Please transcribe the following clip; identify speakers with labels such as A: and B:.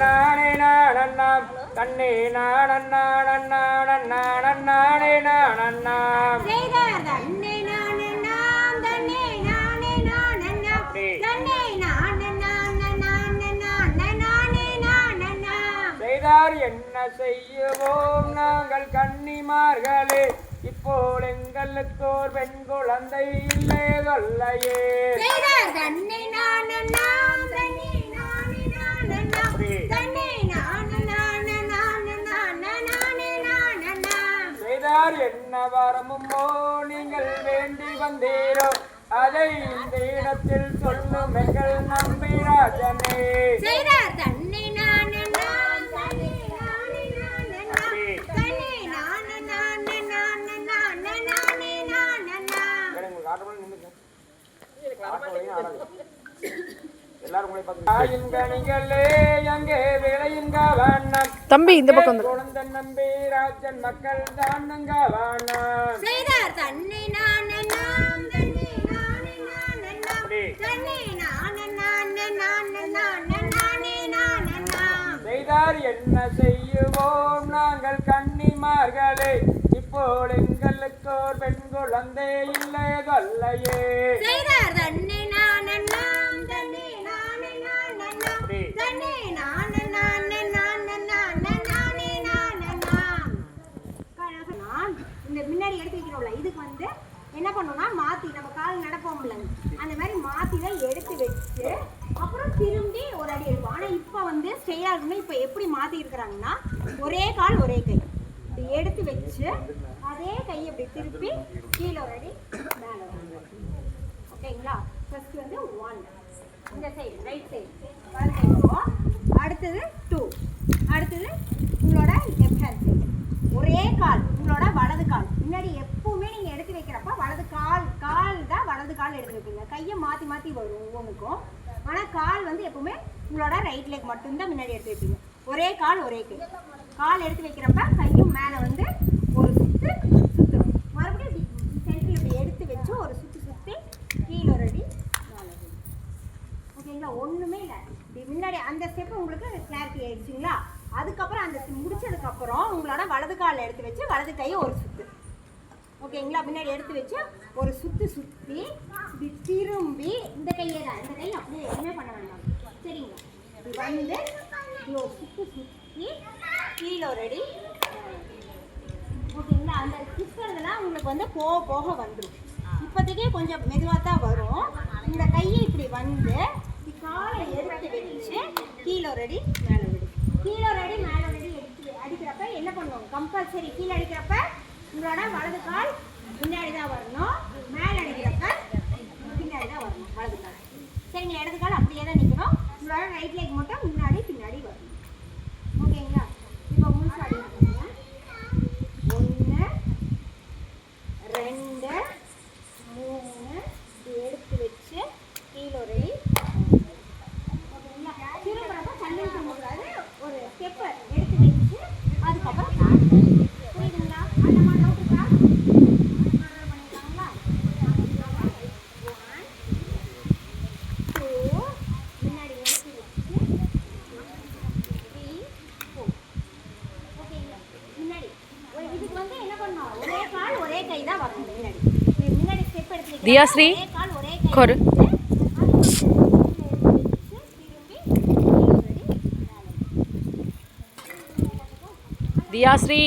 A: நானே நானண்ணாம் தன்னே நானண்ணானண்ணானண்ணானண்ணானே நானண்ணாம்
B: செய்தார் தன்னை நானண்ணாம் தன்னை நானே நானண்ணாம்
A: அப்படி.
B: தன்னை நானண்ணாம் நானே நானே நானண்ணாம்
A: செய்தார் என்ன செய்யுவோம் நாங்கள் கன்னிமார்களே? இப்போ எங்களுக்கோர் பெண் குழந்தை இல்லை
B: செய்தார் தன்னை நானண்ணாம்
A: செய்தார் என்ன வரமுமோ நீங்கள் வேண்டி வந்தீரோ அதை இந்த இடத்தில் சொல்லும் எங்கள் நம்பிராஜனே
B: செய்தார் தன்னை நானண்ணாம் தன்னை நானே நானண்ணாம் தன்னை நானண்ணாம் நானே நானண்ணாம்
A: உங்களுக்கு ஆட்டோவில் நின்னுங்க. ஆட்டோவிலையும் ஆடாது. எல்லாரும் உங்களை பார்த்து
C: தம்பி இந்த பக்கம் வந்து
A: குழந்தை நம்பி ராஜன் மக்கள் தானுங்க வண்ணம்
B: செய்தார் தன்னை நானே. தன்னை
A: செய்தார் என்ன செய்யுவோம்? நாங்கள் கன்னிமார்களே இப்போ எங்களுக்கு ஒரு பெண் குழந்தை இல்லை
B: செய்தார் தன்னை நானண்ணாம் தன்னை நானே நானண்ணாம்
A: அப்படி.
B: தன்னை நானண்ணாம் நானே நானண்ணாம் நான் இந்த முன்னாடி எடுத்து வைக்கிறோம்ல இதுக்கு வந்து என்ன பண்ணோம்னா மாத்தி நம்ம கால் அந்த மாதிரி மாற்றி தான் எடுத்து வச்சு அப்புறம் திரும்பி ஒரு அடி எடுப்போம் ஆனால் இப்போ வந்து ஸ்டெயிலாக இருக்குமே இப்போ எப்படி மாற்றி இருக்கிறாங்கன்னா ஒரே கால் ஒரே கை. இப்படி எடுத்து வச்சு அதே கையை இப்படி திருப்பி கீழே ஒரு அடி மேலே ஓகேங்களா? ஃபர்ஸ்ட் வந்து ஒன் இந்த சைடு ரைட் சைடு அடுத்தது டூ அடுத்தது உங்களோட லெஃப்ட் ஹேண்ட் சைடு ஒரே கால் உங்களோட வலது கால் முன்னாடி எப்பவுமே நீங்கள் எடுத்து வைக்கிறப்ப வலது கால் கால் தான் வலது கால் எடுத்து வைப்பீங்க கையை மாற்றி மாற்றி வரும் ஒவ்வொன்றுக்கும். ஆனால் கால் வந்து எப்போவுமே உங்களோட ரைட் லெக் மட்டும்தான் முன்னாடி எடுத்து வைப்பீங்க ஒரே கால் ஒரே கை கால் எடுத்து வைக்கிறப்ப கையும் மேலே வந்து ஒரு சுற்று சுற்றுவோம் மறுபடியும் சென்டரில் இப்படி எடுத்து வச்சு ஒரு சுற்றி சுற்றி கீழே ஒரு அடி மேலே ஓகேங்களா ஒன்றுமே இல்லை. இப்படி முன்னாடி அந்த ஸ்டெப் உங்களுக்கு கிளாரிட்டி ஆயிடுச்சுங்களா? அதுக்கப்புறம் அந்த முடிச்சதுக்கப்புறம் உங்களோட வலது காலில் எடுத்து வச்சு வலது கையை ஒரு சுற்று ஓகேங்களா முன்னாடி எடுத்து வச்சு ஒரு சுற்று சுற்றி இப்படி திரும்பி இந்த கையை தான் இந்த கை அப்படியே எதுவுமே பண்ண வேண்டாம். சரிங்களா? இப்படி வந்து இவ்வளோ ஒரு சுத்து சுற்றி கீழே ரெடி ஓகேங்களா அந்த சுற்றுறதுலாம் உங்களுக்கு வந்து போக போக வந்துடும் இப்போதைக்கே கொஞ்சம் மெதுவாக தான் வரும். இந்த கையை இப்படி வந்து இப்படி காலை எடுத்து வச்சு கீழே ரெடி மேலே ரெடி கீழே ரெடி மேலே ரெடி எடுத்து அடிக்கிறப்ப என்ன பண்ணுவோம் கம்பல்சரி கீழே அடிக்கிறப்ப உங்களோட வலது கால் முன்னாடி தான் வரணும். மேலே அடிக்கிறப்ப பின்னாடி தான் வரணும். வலது கால். சரிங்க இடது கால் அப்படியே தான் நிற்கணும் உங்களோட ரைட் லெக் மட்டும் முன்னாடி பின்னாடி வரணும். ஓகேங்களா? இப்போ முழுசு அடிக்கிறீங்க ஒன்று ரெண்டு மூணு இப்படி எடுத்து வச்சு கீழே ஒரு ஓகேங்களா? திரும்புறப்ப கண்ணில் திரும்பக்கூடாது. ஒரு step எடுத்து வச்சு அதுக்கப்புறம் start. புரியுதுங்களா? அந்த மாதிரி doubt இருக்கா? மறுபடியும் பண்ணிக்கலாங்களா? One, two, முன்னாடி எடுத்து வச்சு three, four. ஓகேங்களா? முன்னாடி ஒரு- இதுக்கு வந்து என்ன பண்ணணும் ஒரே கால் ஒரே கை தான் வரணும் முன்னாடி நீ முன்னாடி ஸ்டெப் எடுத்து வைக்கிறப்ப
C: தியாஸ்ரீ, கொரு. தியாஸ்ரீ